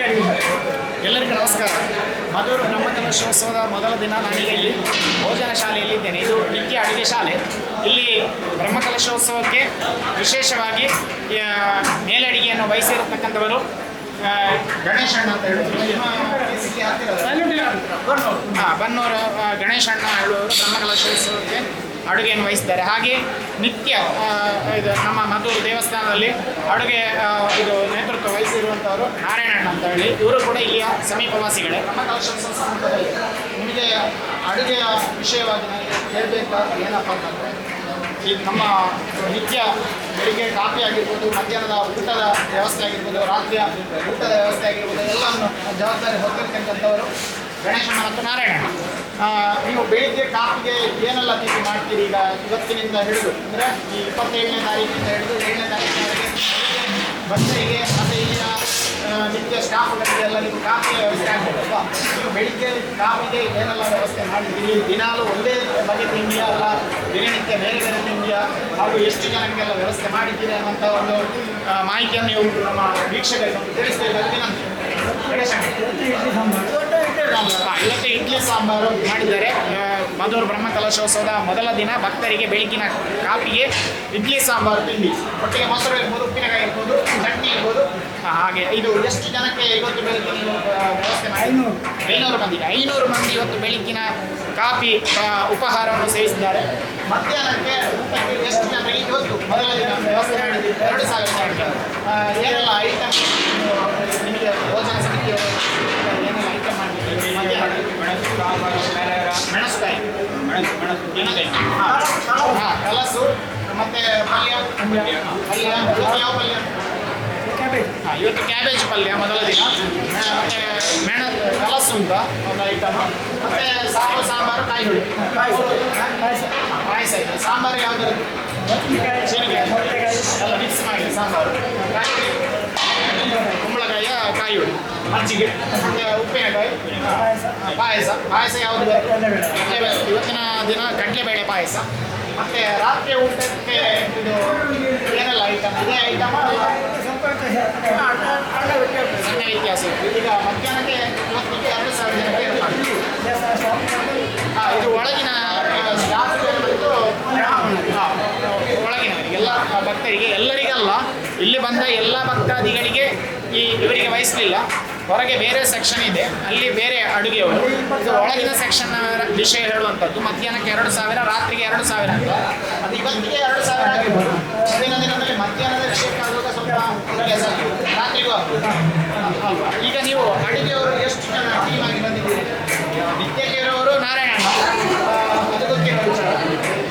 ಎಲ್ಲರಿಗೂ ನಮಸ್ಕಾರ. ಮಧುರು ಬ್ರಹ್ಮಕಲಶೋತ್ಸವದ ಮೊದಲ ದಿನ ನಾನೀಗ ಇಲ್ಲಿ ಭೋಜನ ಶಾಲೆಯಲ್ಲಿ ಇದ್ದೇನೆ. ಇದು ನಿತ್ಯ ಅಡುಗೆ ಶಾಲೆ. ಇಲ್ಲಿ ಬ್ರಹ್ಮಕಲಶೋತ್ಸವಕ್ಕೆ ವಿಶೇಷವಾಗಿ ಮೇಲಡಿಗೆಯನ್ನು ವಹಿಸಿರತಕ್ಕಂಥವರು ಗಣೇಶಣ್ಣ ಅಂತ ಹೇಳಿದ್ರು ಹಾಂ ಬನ್ನೂರು ಗಣೇಶಣ್ಣ ಹೇಳುವವರು ಬ್ರಹ್ಮಕಲಶೋತ್ಸವಕ್ಕೆ ಅಡುಗೆಯನ್ನು ವಹಿಸ್ತಾರೆ ಹಾಗೆ ನಿತ್ಯ ಇದು ನಮ್ಮ ಮಧುರು ದೇವಸ್ಥಾನದಲ್ಲಿ ಅಡುಗೆ ಇದು ನೇತೃತ್ವ ವಹಿಸಿರುವಂಥವರು ನಾರಾಯಣಣ್ಣ ಅಂತ ಹೇಳಿ. ಇವರು ಕೂಡ ಇಲ್ಲಿಯ ಸಮೀಪವಾಸಿಗಳೇ. ನಮ್ಮ ಕಲಶೋತ್ಸವ ಸಂಬಂಧದಲ್ಲಿ ನಿಮಗೆ ಅಡುಗೆಯ ವಿಷಯವಾಗಿ ನನಗೆ ಏನಪ್ಪ ಅಂತಂದರೆ, ಈ ನಮ್ಮ ನಿತ್ಯ ಬೆಳಿಗ್ಗೆ ಕಾಫಿ ಆಗಿರ್ಬೋದು, ಮಧ್ಯಾಹ್ನದ ಊಟದ ವ್ಯವಸ್ಥೆ ಆಗಿರ್ಬೋದು ರಾತ್ರಿಯ ಊಟದ ವ್ಯವಸ್ಥೆ ಆಗಿರ್ಬೋದು, ಎಲ್ಲವನ್ನು ಜವಾಬ್ದಾರಿ ಹೊತ್ತಿರ್ತಕ್ಕಂಥವರು ಗಣೇಶಣ್ಣ ಮತ್ತು ನಾರಾಯಣ ನೀವು ಬೆಳಿಗ್ಗೆ ಕಾಪಿಗೆ ಏನೆಲ್ಲ ತಿಂಡಿ ಮಾಡ್ತೀರಿ ಈಗ ಇವತ್ತಿನಿಂದ ಹಿಡಿದು? ಅಂದರೆ ಈ ಇಪ್ಪತ್ತೇಳನೇ ತಾರೀಕಿನಿಂದ ಹಿಡಿದು ಏಳನೇ ತಾರೀಕಿನವರೆಗೆ ಬಸ್ಸಿಗೆ ಮತ್ತು ಆ, ನಿತ್ಯ ಸ್ಟಾಫ್ಗಳಿಗೆ ಎಲ್ಲ ನಿಮ್ಮ ಕಾಪಿಯ ವ್ಯವಸ್ಥೆ ಆಗ್ಬೋದಲ್ವಾ ನೀವು ಬೆಳಿಗ್ಗೆ ಕಾಫಿಗೆ ಏನೆಲ್ಲ ವ್ಯವಸ್ಥೆ ಮಾಡಿದ್ದೀರಿ? ದಿನಾಲು ಒಂದೇ ಬಗೆ ತಿಂಡಿಯ ಅಲ್ಲ ದಿನನಿತ್ಯ ಬೇರೆ ಬೇರೆ ತಿಂಡಿಯ? ಹಾಗೂ ಎಷ್ಟು ಜನಕ್ಕೆಲ್ಲ ವ್ಯವಸ್ಥೆ ಮಾಡಿದ್ದೀರಿ ಅನ್ನೋಂಥ ಒಂದು ಮಾಹಿತಿಯನ್ನು ನೀವು ನಮ್ಮ ವೀಕ್ಷಕರಿಗೆ ತಿಳಿಸ್ತಾ ವಿನಂತಿ ಗಣೇಶಣ್ಣ. ಹಾ, ಇವತ್ತು ಇಡ್ಲಿ ಸಾಂಬಾರು ಮಾಡಿದ್ದಾರೆ ಮಧುರ ಬ್ರಹ್ಮ ಕಲಶೋತ್ಸವದ ಮೊದಲ ದಿನ ಭಕ್ತರಿಗೆ ಬೆಳಗಿನ ಕಾಫಿಗೆ ಇಡ್ಲಿ ಸಾಂಬಾರು ತಿಂಡಿ. ಒಟ್ಟಿಗೆ ಮೊಸರು ಇರ್ಬೋದು ಉಪ್ಪಿನಕಾಯಿ ಇರ್ಬೋದು ಚಟ್ನಿ ಇರ್ಬೋದು. ಹಾಗೆ ಇದು ಎಷ್ಟು ಜನಕ್ಕೆ ಇವತ್ತು ಬೆಳಗ್ಗೆ ವ್ಯವಸ್ಥೆ ಐನೂರು. ಐನೂರು ಮಂದಿಗೆ ಐನೂರು ಮಂದಿ ಇವತ್ತು ಬೆಳಗ್ಗಿನ ಕಾಫಿ ಉಪಹಾರವನ್ನು ಸೇವಿಸಿದ್ದಾರೆ. ಮಧ್ಯಾಹ್ನಕ್ಕೆ ಊಟಕ್ಕೆ ಎಷ್ಟು ಜನ ಇವತ್ತು ಮೊದಲ ದಿನ ವ್ಯವಸ್ಥೆ ಮಾಡಿದ್ದೀವಿ ಎರಡು ಸಾವಿರ ಜನಕ್ಕೆ ಏನೆಲ್ಲ ಐಟಮ್ ನಿಮಗೆ ಭೋಜನ ಸಮಿತಿಯವರು ಏನೆಲ್ಲ ಐಟಮ್ ಮಾಡಿದ್ದೀವಿ ಮಧ್ಯಾಹ್ನ ಮೆಣಸುಕಾಯಿ ಹಾಂ ಕಲಸು ಮತ್ತೆ ಪಲ್ಯ ಪಲ್ಯ ಯಾವ ಪಲ್ಯ ಹಾಂ ಇವತ್ತು ಕ್ಯಾಬೇಜ್ ಪಲ್ಯ ಮೊದಲ ದಿನ ಮತ್ತೆ ಮೆಣ ಕಲಸು ಅಂತ ಒಂದು ಐಟಮ್ ಮತ್ತೆ ಸಾರು ಸಾಂಬಾರು ಕಾಯಿ ಹುಳಿ ಪಾಯಸ ಇದೆ ಸಾಂಬಾರು ಯಾವ್ದು ಶೇಂಗಾಯಿ ಎಲ್ಲ ಮಿಕ್ಸ್ ಮಾಡಿ ಸಾಂಬಾರು. ಕಾಯಿ ಹುಳಿ, ಮಜ್ಜಿಗೆ. ಉಪ್ಪಿನಕಾಯಿ ಪಾಯಸ. ಪಾಯಸ. ಯಾವುದು? ಕಡಲೆಬೇಳೆ ಇವತ್ತಿನ ದಿನ ಕಡಲೆಬೇಳೆ ಪಾಯಸ. ಮತ್ತೆ ರಾತ್ರಿ ಊಟಕ್ಕೆ ಇದು ಏನೆಲ್ಲ ಐಟಮ್ ಇದೇ ಐಟಮ್ ಸಣ್ಣ ವ್ಯತ್ಯಾಸ ಇತ್ತು ಈಗ ಮಧ್ಯಾಹ್ನಕ್ಕೆ ಇವತ್ತಿಗೆ ಎರಡು ಸಾವಿರ ಜನಕ್ಕೆ ಹಾಂ ಇದು ಒಳಗಿನ ಸ್ಟಾಫ್ ಬಂದು ಒಳಗಿನವರಿಗೆ, ಎಲ್ಲ ಭಕ್ತರಿಗೆ, ಎಲ್ಲರಿಗಲ್ಲ ಇಲ್ಲಿ ಬಂದ ಎಲ್ಲ ಭಕ್ತಾದಿಗಳಿಗೆ ಈ ಇವರಿಗೆ ವಹಿಸಲಿಲ್ಲ. ಹೊರಗೆ ಬೇರೆ ಸೆಕ್ಷನ್ ಇದೆ. ಅಲ್ಲಿ ಬೇರೆ ಅಡುಗೆಯವರು. ಒಳಗಿನ ಸೆಕ್ಷನ್ ವಿಷಯ ಹೇಳುವಂಥದ್ದು. ಮಧ್ಯಾಹ್ನಕ್ಕೆ ಎರಡು ಸಾವಿರ, ರಾತ್ರಿಗೆ ಎರಡು ಸಾವಿರ ಅಂತ. ಅದು ಇವತ್ತಿಗೆ ಎರಡು ಸಾವಿರ ಆಗಿರ್ಬೋದು. ದಿನದಲ್ಲಿ ಮಧ್ಯಾಹ್ನದ ವಿಷಯಕ್ಕೆ ಸ್ವಲ್ಪ. ರಾತ್ರಿಗೂ ಆಗ್ಬೋದು ಈಗ ನೀವು ಅಡುಗೆಯವರು ಎಷ್ಟು ಜನ ಟೀಮ್ ಆಗಿ ಬಂದಿದ್ದೀರಿ? ನಿತ್ಯಕ್ಕೆ ಇರೋರು ನಾರಾಯಣ ಆ, ಅದು ಗೊತ್ತಿರೋ ವಿಚಾರ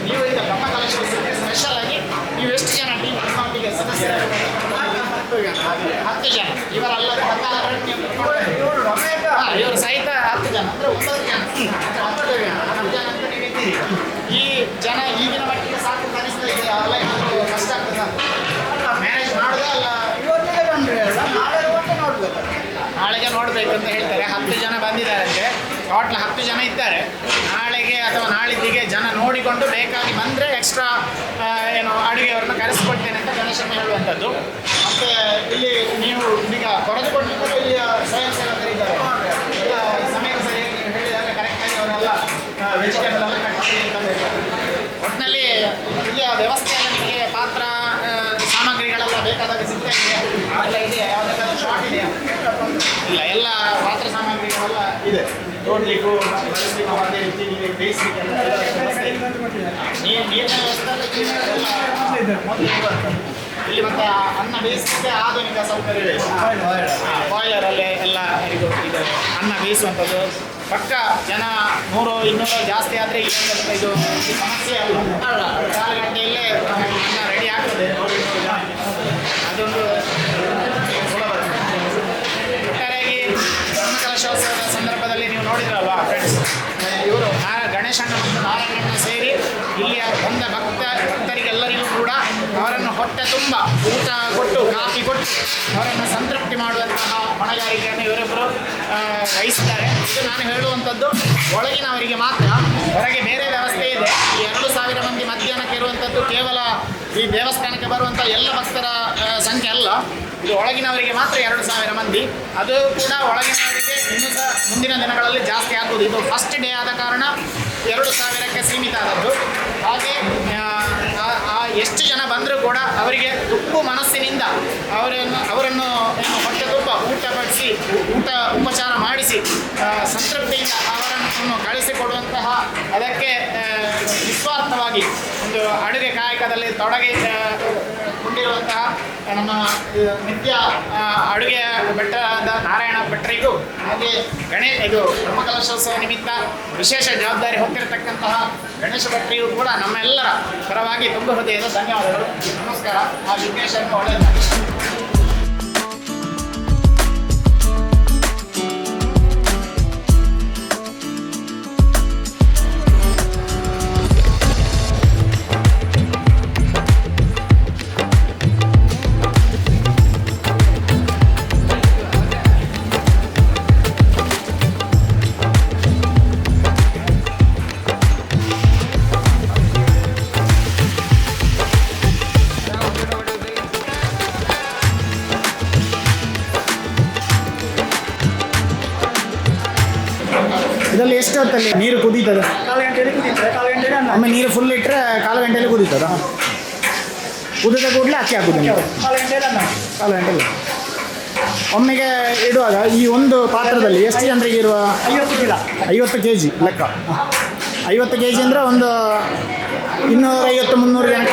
ನೀವು ಈಗ ಬ್ರಹ್ಮ ಕಲಶೋತ್ಸವಕ್ಕೆ ಸ್ಪೆಷಲ್ ಆಗಿ ನೀವು ಎಷ್ಟು ಜನ ಟೀಮ್ ನಿಮ್ಮೊಟ್ಟಿಗೆ ಸದಸ್ಯರು ಹತ್ತು ಜನ ಇವರಲ್ಲದೆ ಇವರು ಸಹಿತ ಹತ್ತು ಜನ ಅಂದ್ರೆ ಒಂಬತ್ತು ಜನ. ಒಂಬತ್ತು ಜನ. ಹತ್ತು ಜನ ಅಂತ ನೀವು ಇದ್ದೀರಿ ಈ ಜನ ಈಗಿನ ಮಟ್ಟಿಗೆ ಸಾಕು ಅನಿಸ್ತಾ ಇದೆ ಅವೆಲ್ಲ ಏನಾದ್ರು ಕಷ್ಟ ಆಗ್ತದ? ಮ್ಯಾನೇಜ್ ಮಾಡೋದಾ ಅಲ್ಲ? ನಾಳೆಗೆ ನೋಡ್ಬೇಕಂತ ಹೇಳ್ತಾರೆ. ಹತ್ತು ಜನ ಬಂದಿದ್ದಾರಂತೆ. ಟೋಟ್ಲ್ ಹತ್ತು ಜನ ಇದ್ದಾರೆ. ನಾಳೆಗೆ ಅಥವಾ ನಾಳಿದ್ದಿಗೆ ಜನ ನೋಡಿಕೊಂಡು ಬೇಕಾಗಿ ಬಂದರೆ ಎಕ್ಸ್ಟ್ರಾ ಏನು ಅಡುಗೆಯವ್ರನ್ನ ಕರೆಸಿಕೊಡ್ತೇನೆ ಅಂತ ಗಣೇಶನ ಹೇಳುವಂಥದ್ದು. ಮತ್ತು ಇಲ್ಲಿ ನೀವು ಈಗ ಕೊರೆದುಕೊಂಡು ಇಲ್ಲಿ ಸ್ವಯಂ ಸೇವಕರಿದ್ದಾರೆ ಎಲ್ಲ ಸಮಯಕ್ಕೆ ಸರಿಯಾಗಿ ನೀವು ಹೇಳಿದಾಗ ಕರೆಕ್ಟಾಗಿ ಅವರೆಲ್ಲ ವೆಜಿಟೇಬಲ್ ಎಲ್ಲ ಕಟ್ಟಿ ಒಟ್ಟಿನಲ್ಲಿ ಇಲ್ಲಿಯ ವ್ಯವಸ್ಥೆಯಲ್ಲಿ ನಿಮಗೆ ಪಾತ್ರ ಸಾಮಗ್ರಿಗಳೆಲ್ಲ ಬೇಕಾದಾಗ ಸಿಗ್ತಾ ಇದೆಯಾ ಎಲ್ಲ ಇದೆಯಾ? ಯಾವುದಕ್ಕಾದ್ರೂ ಶಾರ್ಟ್ ಇದೆಯಾ? ಇಲ್ಲ ಎಲ್ಲ ಪಾತ್ರ ಸಾಮಗ್ರಿಗಳೆಲ್ಲ ಇದೆ. ನೋಡ್ಲಿಕ್ಕೂ ಬಳಸ್ಲಿಕ್ಕೂ ಅದೇ ರೀತಿ ನೀವು ಬೇಯಿಸ್ಲಿಕ್ಕೆ ಎಲ್ಲ ವ್ಯವಸ್ಥೆ ಇದೆ. ನೀರು ನೀರಿನ ವ್ಯವಸ್ಥೆ ಎಲ್ಲ ಮೊದಲು. ಇಲ್ಲಿ ಮತ್ತೆ ಅನ್ನ ಬೇಯಿಸಲಿಕ್ಕೆ ಆಧುನಿಕ ಸೌಕರ್ಯ ಇದೆ ಬಾಯ್ಲರ್ ಅಲ್ಲೇ ಎಲ್ಲ ಇದು ಇದು ಅನ್ನ ಬೇಯಿಸುವಂಥದ್ದು. ಪಕ್ಕ ಜನ ನೂರು ಇನ್ನೂರು ಜಾಸ್ತಿ ಆದರೆ ಏನಂತ ಒಂದು ಇದು ಸಮಸ್ಯೆ ಅಲ್ಲ. ಕಾಲು ಗಂಟೆಯಲ್ಲೇ ಅನ್ನ ರೆಡಿ ಆಗ್ತದೆ. ಅದೊಂದು ಸುಲಭ ಒಟ್ಟಾರೆಯಾಗಿ ಧರ್ಮಕಲಶೋತ್ಸವದ ಸಂದರ್ಭದಲ್ಲಿ ನೀವು ನೋಡಿದ್ರಲ್ವಾ ಫ್ರೆಂಡ್ಸ್ ಇವರು ಗಣೇಶಣ್ಣ ಹೊಟ್ಟೆ ತುಂಬ ಊಟ ಕೊಟ್ಟು. ಕಾಫಿ ಕೊಟ್ಟು ಅವರನ್ನು ಸಂತೃಪ್ತಿ ಮಾಡುವಂತಹ ಹೊಣೆಗಾರಿಕೆಯನ್ನು ಇವರಿಬ್ಬರು ವಹಿಸಿದ್ದಾರೆ ಇದು ನಾನು ಹೇಳುವಂಥದ್ದು ಒಳಗಿನವರಿಗೆ ಮಾತ್ರ. ಹೊರಗೆ ಬೇರೆ ವ್ಯವಸ್ಥೆ ಇದೆ. ಈ ಎರಡು ಸಾವಿರ ಮಂದಿ ಮಧ್ಯಾಹ್ನಕ್ಕೆ ಇರುವಂಥದ್ದು ಕೇವಲ ಈ ದೇವಸ್ಥಾನಕ್ಕೆ ಬರುವಂಥ ಎಲ್ಲ ಭಕ್ತರ ಸಂಖ್ಯೆ ಅಲ್ಲ. ಇದು ಒಳಗಿನವರಿಗೆ ಮಾತ್ರ ಎರಡು ಸಾವಿರ ಮಂದಿ. ಅದು ಕೂಡ ಒಳಗಿನವರಿಗೆ ಇನ್ನೂ ಸಹ ಮುಂದಿನ ದಿನಗಳಲ್ಲಿ ಜಾಸ್ತಿ ಆಗುವುದು ಇದು ಫಸ್ಟ್ ಡೇ ಆದ ಕಾರಣ ಎರಡು ಸಾವಿರಕ್ಕೆ ಸೀಮಿತ ಆದದ್ದು. ಹಾಗೆ ಎಷ್ಟು ಜನ ಬಂದರೂ ಕೂಡ ಅವರಿಗೆ ತುಪ್ಪು ಮನಸ್ಸಿನಿಂದ ಅವರನ್ನು ಅವರನ್ನು ಹೊಟ್ಟೆ ತುಂಬ ಊಟ ಬಡಿಸಿ ಊಟ ಉಪಚಾರ ಮಾಡಿಸಿ ಸಂತೃಪ್ತಿಯಿಂದ ಅವರನ್ನು ಕಳಿಸಿಕೊಡುವಂತಹ ಅದಕ್ಕೆ ನಿಸ್ವಾರ್ಥವಾಗಿ ಒಂದು ಅಡುಗೆ ಕಾಯಕದಲ್ಲಿ ತೊಡಗಿ ಆ, ಕೊಂಡಿರುವಂತಹ ನಮ್ಮ ನಿತ್ಯ ಅಡುಗೆ ಬೆಟ್ಟದ ನಾರಾಯಣ ಭಟ್ರಿಗೂ ಹಾಗೆ ಗಣೇಶ ಇದು ಬ್ರಹ್ಮಕಲಶೋತ್ಸವ ನಿಮಿತ್ತ ವಿಶೇಷ ಜವಾಬ್ದಾರಿ ಹೊತ್ತಿರತಕ್ಕಂತಹ ಗಣೇಶ ಭಟ್ರಿಗೂ ಕೂಡ ನಮ್ಮೆಲ್ಲರ ಪರವಾಗಿ ತುಂಬ ಹೃದಯದ ಧನ್ಯವಾದಗಳು. ನಮಸ್ಕಾರ. ಆ ವಿಘ್ನೇಶ್ವರನ್ನು ಒಳ್ಳೆಯದಾಗಿ ಇದರಲ್ಲಿ ನೀರು ಕುದೀತದೆ. ಕಾಲು ಗಂಟೆಯಲ್ಲಿ ಕುದೀತದೆ ಕಾಲು ಗಂಟೆಗೆ ಅನ್ನ. ಒಮ್ಮೆ ನೀರು ಫುಲ್ ಇಟ್ಟರೆ ಕಾಲು ಗಂಟೆಯಲ್ಲಿ ಕುದೀತದ? ಕುದಿದ ಕೂಡಲೇ ಅಕ್ಕಿ ಹಾಕುದು ನೀವು ಕಾಲು ಗಂಟೆಯಲ್ಲಿ ಅನ್ನ. ಕಾಲು ಗಂಟೆಯಲ್ಲಿ ಒಮ್ಮೆಗೆ ಇಡುವಾಗ ಈ ಒಂದು ಪಾತ್ರದಲ್ಲಿ ಎಷ್ಟು ಜನರಿಗೆ ಇರುವ? ಐವತ್ತು ಕಿಲ. ಐವತ್ತು ಕೆ ಜಿ ಲೆಕ್ಕ. ಐವತ್ತು ಕೆ ಜಿ ಅಂದರೆ ಒಂದು ಇನ್ನೂರೈವತ್ತು ಮುನ್ನೂರು ಜನ.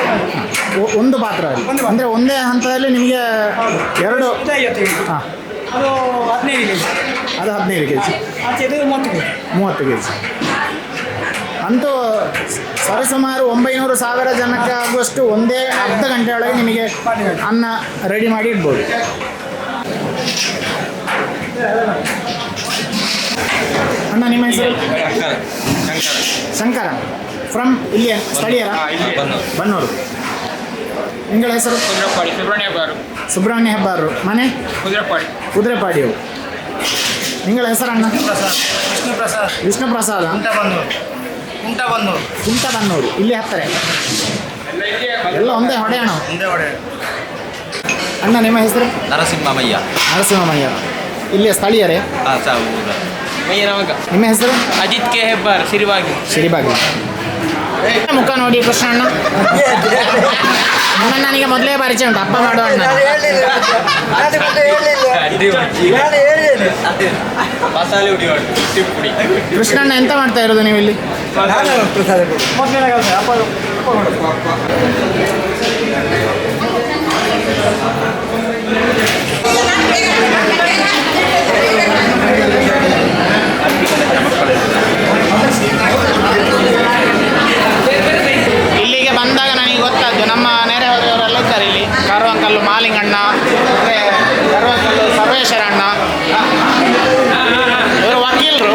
ಒಂದು ಪಾತ್ರ. ಅಂದರೆ ಒಂದೇ ಹಂತದಲ್ಲಿ ನಿಮಗೆ ಎರಡು ಹಾಂ. ಅದು ಹದಿನೈದು ಕೆ ಜಿ ಅದು ಹದಿನೈದು ಕೆ ಜಿ ಆಚೆ ಇದು ಮೂವತ್ತು ಕೆ ಜಿ ಮೂವತ್ತು ಕೆ ಜಿ ಅಂತೂ ಸರಿಸುಮಾರು ಒಂಬೈನೂರು ಸಾವಿರ ಜನಕ್ಕೆ ಆಗುವಷ್ಟು ಒಂದೇ ಅರ್ಧ ಗಂಟೆ ಒಳಗೆ ನಿಮಗೆ ಅನ್ನ ರೆಡಿ ಮಾಡಿ ಇಡ್ಬೋದು. ಅಣ್ಣ ನಿಮ್ಮ ಹೆಸರು? ಶಂಕರ. ಫ್ರಮ್ ಇಲ್ಲಿ ಸ್ಥಳೀಯರ? ಬನ್ನೂರು. ನಿಂಗಳ ಹೆಸರು? ಕುದುರೆಪಾಡಿ ಸುಬ್ರಹ್ಮಣ್ಯ ಹೆಬ್ಬಾರು ಸುಬ್ರಹ್ಮಣ್ಯ ಹೆಬ್ಬಾರರು ಮನೆ? ಕುದುರೆಪಾಡಿ. ಕುದುರೆಪಾಡಿಯವರು. ನಿಂಗಳ ಹೆಸರಣ್ಣ? ವಿಷ್ಣು ಪ್ರಸಾದ್ ವಿಷ್ಣು ಪ್ರಸಾದ ಕುಂಟಬನ್ನೂರು. ಕುಂಟ ಬನ್ನೂರು ಕುಂಟ ಬನ್ನೂರು ಇಲ್ಲಿ ಹತ್ತಾರೆ. ಎಲ್ಲ ಒಂದೇ ಹೊಡೆಯೋಣ ಒಂದೇ ಹೊಡೆ. ಅಣ್ಣ ನಿಮ್ಮ ಹೆಸರು? ನರಸಿಂಹಮಯ್ಯ. ನರಸಿಂಹಮಯ್ಯ. ಇಲ್ಲಿಯ ಸ್ಥಳೀಯರೇ? ಹಾಂ ನಿಮ್ಮ ಹೆಸರು? ಅಜಿತ್ ಕೆ ಹೆಬ್ಬಾರ್ ಸಿರಿಬಾಗಿ ಸಿರಿಬಾಗಿ ಮುಖ ನೋಡಿ ಕೃಷ್ಣ ಅಣ್ಣ ನನಗೆ ಮೊದಲೇ ಪರಿಚಯ ಉಂಟು. ಅಪ್ಪ ಮಾಡುವ ಅಣ್ಣ. ಮಸಾಲೆ ಹುಡಿ ಮಾಡಿ ಪುಡಿ. ಕೃಷ್ಣಣ್ಣ ಎಂತ ಮಾಡ್ತಾ ಇರೋದು ನೀವು ಇಲ್ಲಿ ಮೊದಲನೇ ಕೆಲಸ ಅಪ್ಪ ಅಪ್ಪ ಮಾಡು. ಇಲ್ಲಿಗೆ ಬಂದಾಗ ನನಗೆ ಗೊತ್ತಾದ್ದು ನಮ್ಮ ನೆರೆಹೊರೆಯವರೆಲ್ಲ ಇದ್ದಾರೆ ಇಲ್ಲಿ ಕರುವಂಕಲ್ಲು ಮಾಲಿಂಗಣ್ಣ ಮತ್ತೆ ಕರುವಂಕಲ್ಲು ಸರ್ವೇಶ್ವರ ಅಣ್ಣ ಇವರು ವಕೀಲರು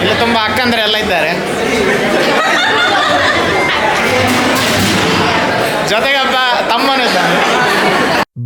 ಇಲ್ಲಿ ತುಂಬ ಅಕ್ಕಂದ್ರೆ ಎಲ್ಲ ಇದ್ದಾರೆ ಜೊತೆಗೊಬ್ಬ ತಮ್ಮನೂ ಇದ್ದಾನೆ